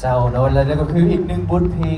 เจ้าแล้วและนั่ก็คืออีกหนึ่งบทเพลง